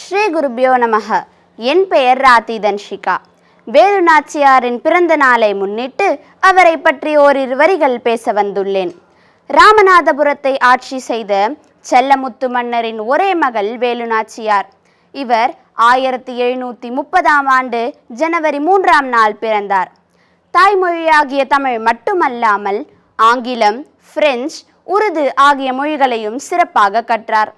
ஸ்ரீ குருபியோ நமக. என் பெயர் ராதி தன்ஷிகா வேலு நாச்சியாரின் பிறந்த நாளை முன்னிட்டு அவரை பற்றி ஓரிரு வரிகள் பேச வந்துள்ளேன். ராமநாதபுரத்தை ஆட்சி செய்த செல்லமுத்து மன்னரின் ஒரே மகள் வேலு நாச்சியார். இவர் ஆயிரத்தி எழுநூற்றி முப்பதாம் ஆண்டு ஜனவரி மூன்றாம் நாள் பிறந்தார். தாய்மொழியாகிய தமிழ் மட்டுமல்லாமல் ஆங்கிலம் பிரெஞ்சு உருது ஆகிய மொழிகளையும் சிறப்பாக கற்றார்.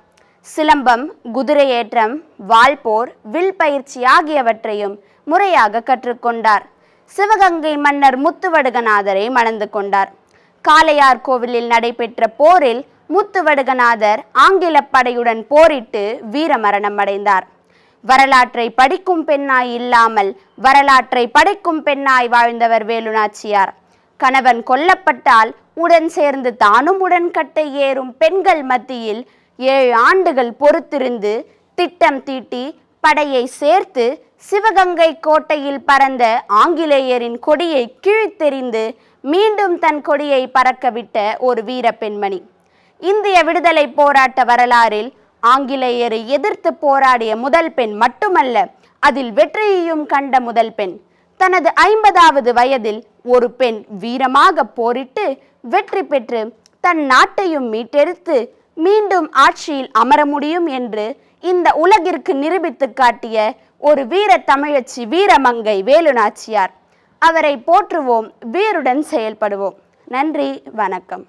சிலம்பம் குதிரையேற்றம் வால்போர் வில் பயிற்சி ஆகியவற்றையும் முறையாக கற்றுக்கொண்டார். சிவகங்கை மன்னர் முத்துவடுகநாதரை மணந்து கொண்டார். காளையார் கோவிலில் நடைபெற்ற போரில் முத்துவடுகநாதர் ஆங்கில படையுடன் போரிட்டு வீரமரணம் அடைந்தார். வரலாற்றை படிக்கும் பெண்ணாய் இல்லாமல் வரலாற்றை படைக்கும் பெண்ணாய் வாழ்ந்தவர் வேலுநாச்சியார். கணவன் கொல்லப்பட்டால் உடன் சேர்ந்து தானும் உடன்கட்டை ஏறும் பெண்கள் மத்தியில் ஏழு ஆண்டுகள் பொறுத்திருந்து திட்டம் தீட்டி படையை சேர்த்து சிவகங்கை கோட்டையில் பறந்த ஆங்கிலேயரின் கொடியை கிழித்தெறிந்து மீண்டும் தன் கொடியை பறக்கவிட்ட ஒரு வீர பெண்மணி. இந்திய விடுதலை போராட்ட வரலாறில் ஆங்கிலேயரை எதிர்த்து போராடிய முதல் பெண் மட்டுமல்ல அதில் வெற்றியையும் கண்ட முதல் பெண். தனது ஐம்பதாவது வயதில் ஒரு பெண் வீரமாக போரிட்டு வெற்றி பெற்று தன் நாட்டையும் மீட்டெடுத்து மீண்டும் ஆட்சியில் அமர முடியும் என்று இந்த உலகிற்கு நிரூபித்து காட்டிய ஒரு வீர தமிழச்சி வீரமங்கை வேலுநாச்சியார். அவரை போற்றுவோம் வீருடன் செயல்படுவோம். நன்றி வணக்கம்.